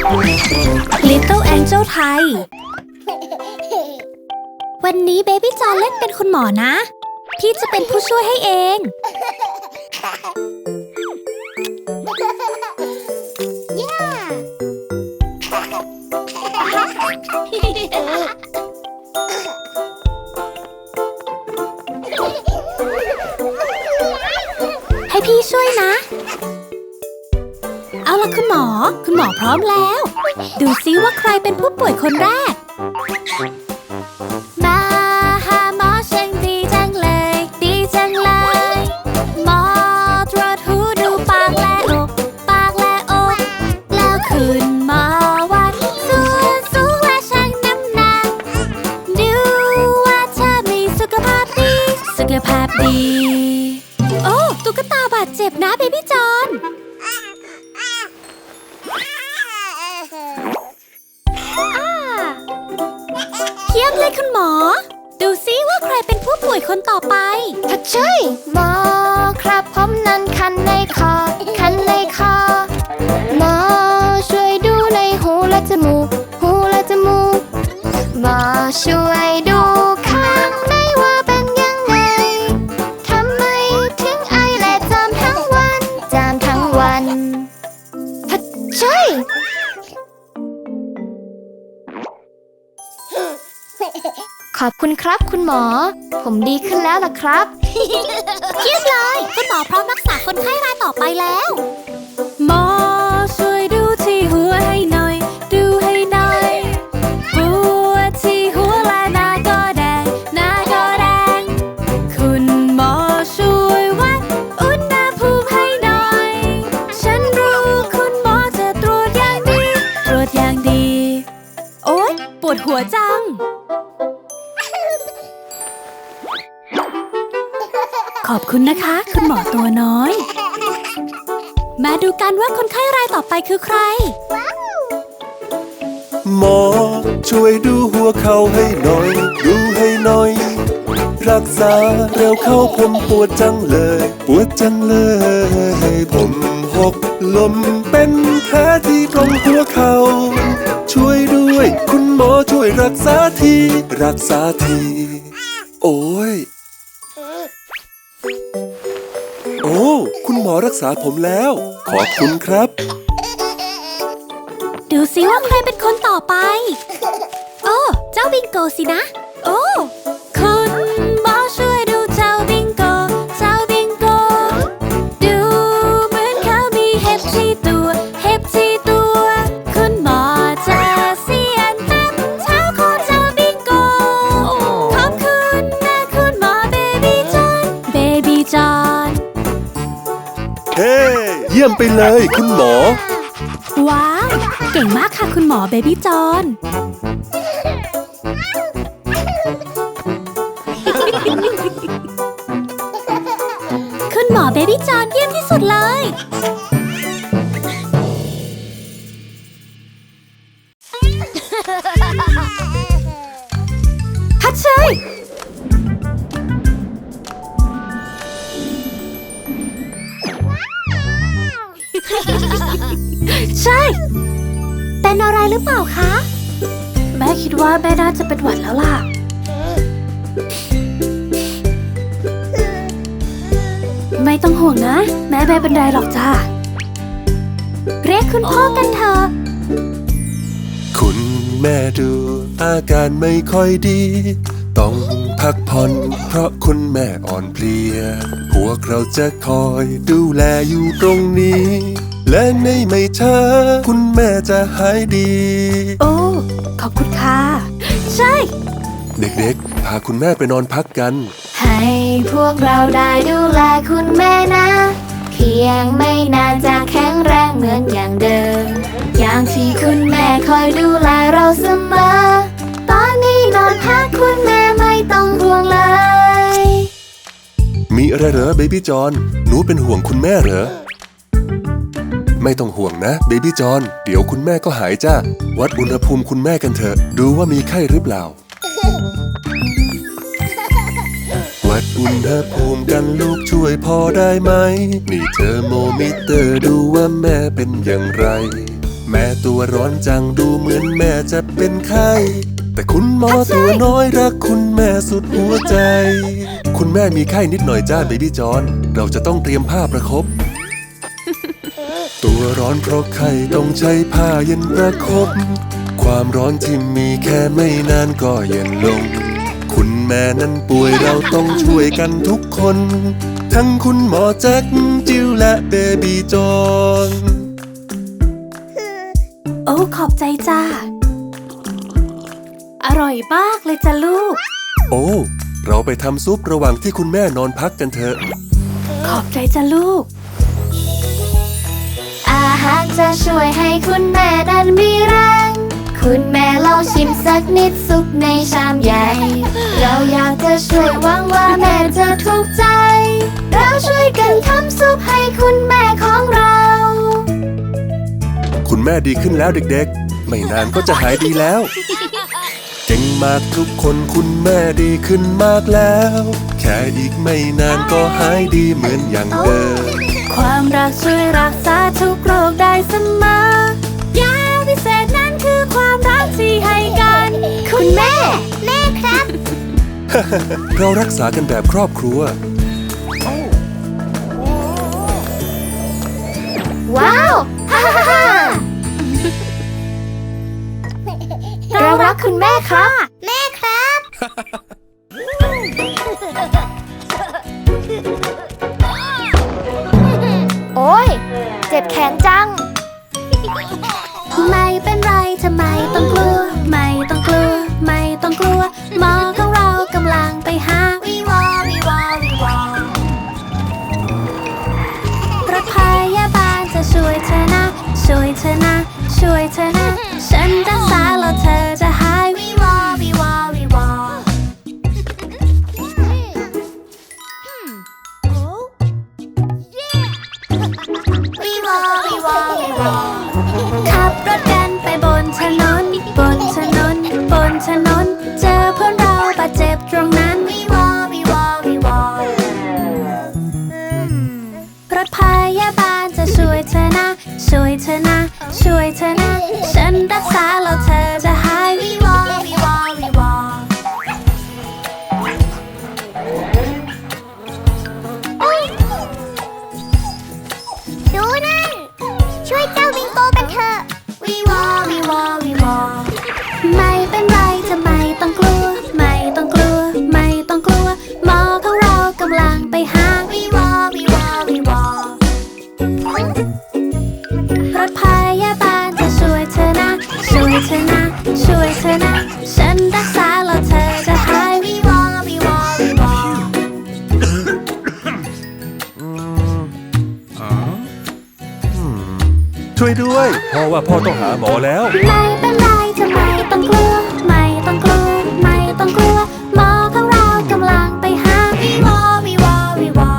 Little Angel ไทย วันนี้เบบี้จอนเล่นเป็นคุณหมอนะ พี่จะเป็นผู้ช่วยให้เอง ให้พี่ช่วยนะเอา ล่ะคุณหมอ คุณหมอพร้อมแล้ว ดูซิว่าใครเป็นผู้ป่วยคนแรก มาหาหมอเช่างดีจังเลย ดีจังเลย หมอตรวจหูดูปากและอกปากและอกแล้วคุณหมอวัดส่วนสูงและชั่งน้ำหนัก ดูว่าเธอมีสุขภาพดี สุขภาพดี โอ้ตุ๊กตาบาดเจ็บนะเบบี้จอ เยี่ยมเลยคุณหมอ ดูซิว่าใครเป็นผู้ป่วยคนต่อไปถ้าเช่หมอครับผมนั้น หมอ ผมดีขึ้นแล้วล่ะครับ เยี่ยมเลย คุณหมอพร้อมรักษาคนไข้รายต่อไปแล้ว คุณนะคุณหมอตัวน้อย มาดูกันว่าคนไข้รายต่อไปคือใคร หมอ ช่วยดูหัวเข่าให้หน่อย ดูให้หน่อย รักษาเร็วเข้าผมปวดจังเลย ปวดจังเลย ผมหกลมเป็นแผลที่ตรงหัวเข่าช่วยด้วย คุณหมอช่วยรักษาที รักษาที โอ้ย อ้ คุณหมอรักษาผมแล้ว ขอบคุณครับ ดูสิว่าใครเป็นคนต่อไป โอ้ เจ้าบิงโกสินะ โอ้ เยี่ยมไปเลย คุณหมอ ว้าว เก่งมากค่ะคุณหมอเบบี้จอนคุณหมอเบบี้จอนเยี่ยมที่สุดเลย ดว่าแม่น่าจะเป็นหวัดแล้วล่ะ ไม่ต้องห่วงนะ แม่ไม่เป็นไรหรอกจ้าเรียกคุณพ่อกันเถอะ คุณแม่ดูอาการไม่ค่อยดี ต้องพักผ่อนเพราะคุณแม่อ่อนเพลีย พวกเราจะคอยดูแลอยู่ตรงนี้ และในไม่ช้าคุณแม่จะหายดี โอ้ ขอบคุณค่ะ ใช่ เด็กๆ พาคุณแม่ไปนอนพักกัน ให้พวกเราได้ดูแลคุณแม่นะ เพียงไม่นานจะแข็งแรงเหมือนอย่างเดิม อย่างที่คุณแม่คอยดูแลเราเสมอ ตอนนี้นอนพักคุณแม่ไม่ต้องห่วงเลย มีอะไรเหรอเบบี้จอน หนูเป็นห่วงคุณแม่เหรอ ไม่ต้องห่วงนะเบบี้จอนเดี๋ยวคุณแม่ก็หายจ้าวัดอุณหภูมิคุณแม่กันเถอะ ดูว่ามีไข้หรือเปล่า วัดอุณหภูมิกันลูกช่วยพอได้ไหม นี่เธอร์โมมิเตอร์ดูว่าแม่เป็นอย่างไร แม่ตัวร้อนจังดูเหมือนแม่จะเป็นไข้แต่คุณหมอตัวน้อยรักคุณแม่สุดหัวใจ คุณแม่มีไข้นิดหน่อยจ้าเบบี้จอน เราจะต้องเตรียมผ้าประคบ ตัวร้อนเพราะไข้ต้องใช้ผ้าเย็นประคบ ความร้อนที่มีแค่ไม่นานก็เย็นลง คุณแม่นั้นป่วยเราต้องช่วยกันทุกคน ทั้งคุณหมอแจ็คจิวและเบบี้จอนโอ้ขอบใจจ้า อร่อยมากเลยจ้ะลูก โอ้ เราไปทำซุประหว่างที่คุณแม่นอนพักกันเถอะ ขอบใจจ้ะลูกอา หารจะช่วยให้คุณแม่นั้นมีแรง คุณแม่ลองชิมสักนิดซุปในชามใหญ่ เราอยากจะช่วยหวังว่าแม่จะถูกใจ เราช่วยกันทำซุปให้คุณแม่ของเรา คุณแม่ดีขึ้นแล้วเด็กๆ ไม่นานก็จะหายดีแล้วเก่งมากทุกคนคุณแม่ดีขึ้นมากแล้ว แค่อีกไม่นานก็หายดีเหมือนอย่างเดิม ความรักช่วยรักษาทุกโรคได้เสมอยาวิเศษนั้นคือความรักที่ให้กัน คุณแม่ แม่ครับ เรารักษากันแบบครอบครัว ว้าวฮ่าฮ่าฮ่าเรารักคุณแม่ครั จ็บแขนจัง ไม่เป็นไรทำไมต้องกลัว ไม่ต้องกลัว ไม่ต้องกลัว หมอของเรากำลังไปหาวิวอวิวอวิวอรถพยาบาลจะช่วยเธอนะ ช่วยเธอนะ ช่วยเธอนะ วยพ่อว่าพ่อต้องหาหมอแล้ว ไม่เป็นไรทำไมต้องกลัว ไม่ต้องกลัว ไม่ต้องกลัว หมอของเรากำลังไปหาวีวอวีวอวีวอ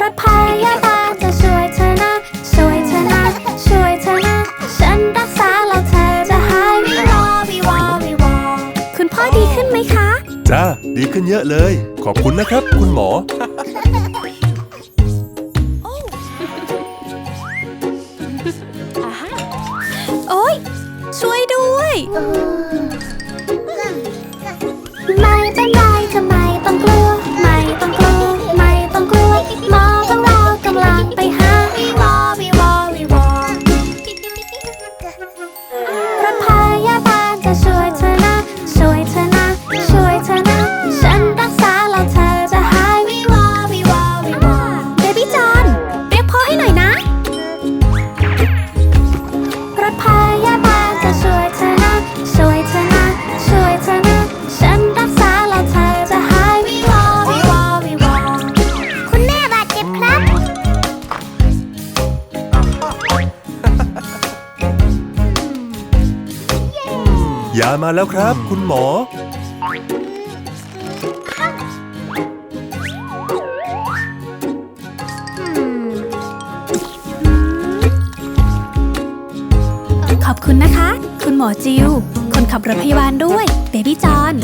รถพยาบาลจะช่วยเธอนะ ช่วยเธอนะ ช่วยเธอนะ ฉันรักษาแล้วเธอจะหายวีวอวีวอวีวอคุณพ่อดีขึ้นไหมคะ จ้า ดีขึ้นเยอะเลย ขอบคุณนะครับ คุณหมอ ยามาแล้วครับ คุณหมอ ขอบคุณนะคะ คุณหมอจิว คนขับรถพยาบาลด้วย เบบี้จอน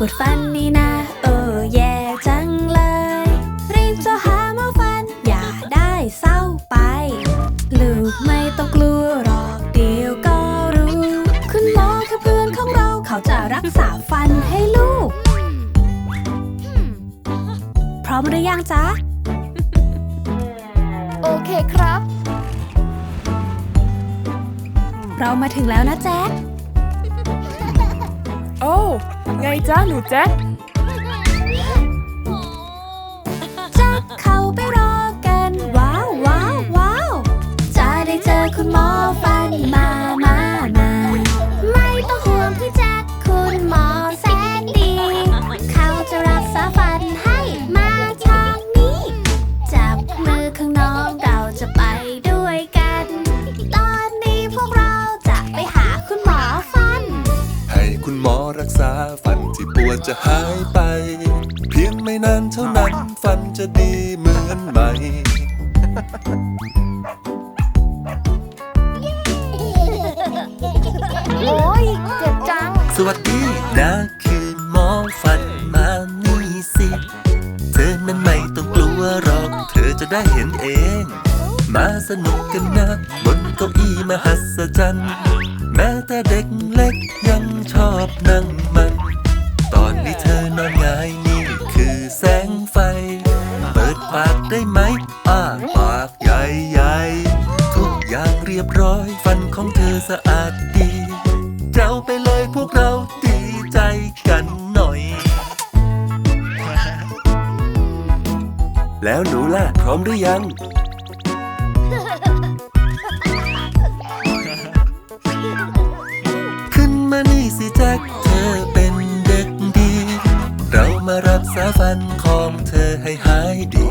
ปวดฟันนี่นะเออแย่จังเลย รีบจะหาหมอฟัน อย่าได้เศร้าไป ลูกไม่ต้องกลัวหรอกเดี๋ยวก็รู้ คุณหมอคือเพื่อนของเราเขาจะรักษาฟันให้ลูก พร้อมหรือยังจ๊ะ โอเคครับ เรามาถึงแล้วนะแจ๊คโอ้ ไงจ้าหนูแจ็คแจ๊คเข้าไปรอกัน ว้าวว้าวว้าวจะได้เจอคุณหมอฟันมาม วัสดีนะคือหมอฟันมานี่สิ เธอนั้นไม่ต้องกลัวหรอก เธอจะได้เห็นเอง มาสนุกกันนะ บนเก้าอี้มหัศจรรย์ แม้แต่เด็กเล็กยังชอบนั่งมัน ตอนนี้เธอนอนงายนี่คือแสงไฟ เปิดปากได้ไหมอ้าปากใหญ่ๆ ทุกอย่างเรียบร้อย ฟันของเธอสะอาดดี แล้วหนูล่ะ พร้อมหรือยัง ขึ้นมานี่สิแจ็คเธอเป็นเด็กดี เรามารักษาฟันของเธอให้หายดี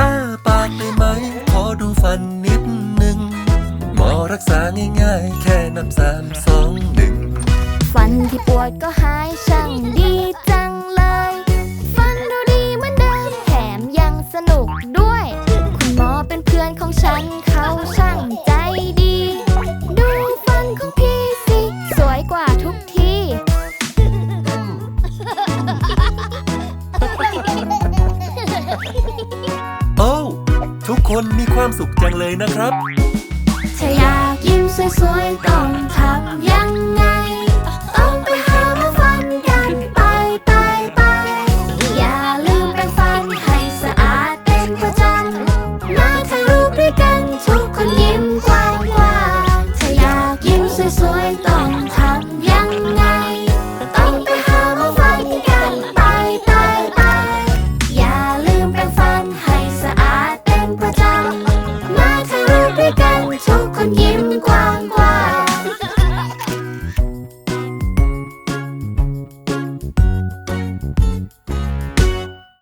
อ้าปากได้ไหม ขอดูฟันนิดหนึ่งหมอรักษาง่ายๆ แค่นับสามสองหนึ่งฟันที่ปวดก็หายช่างดี สุขจังเลยนะครับ ถ้าอยากยิ้มสวยๆต้อ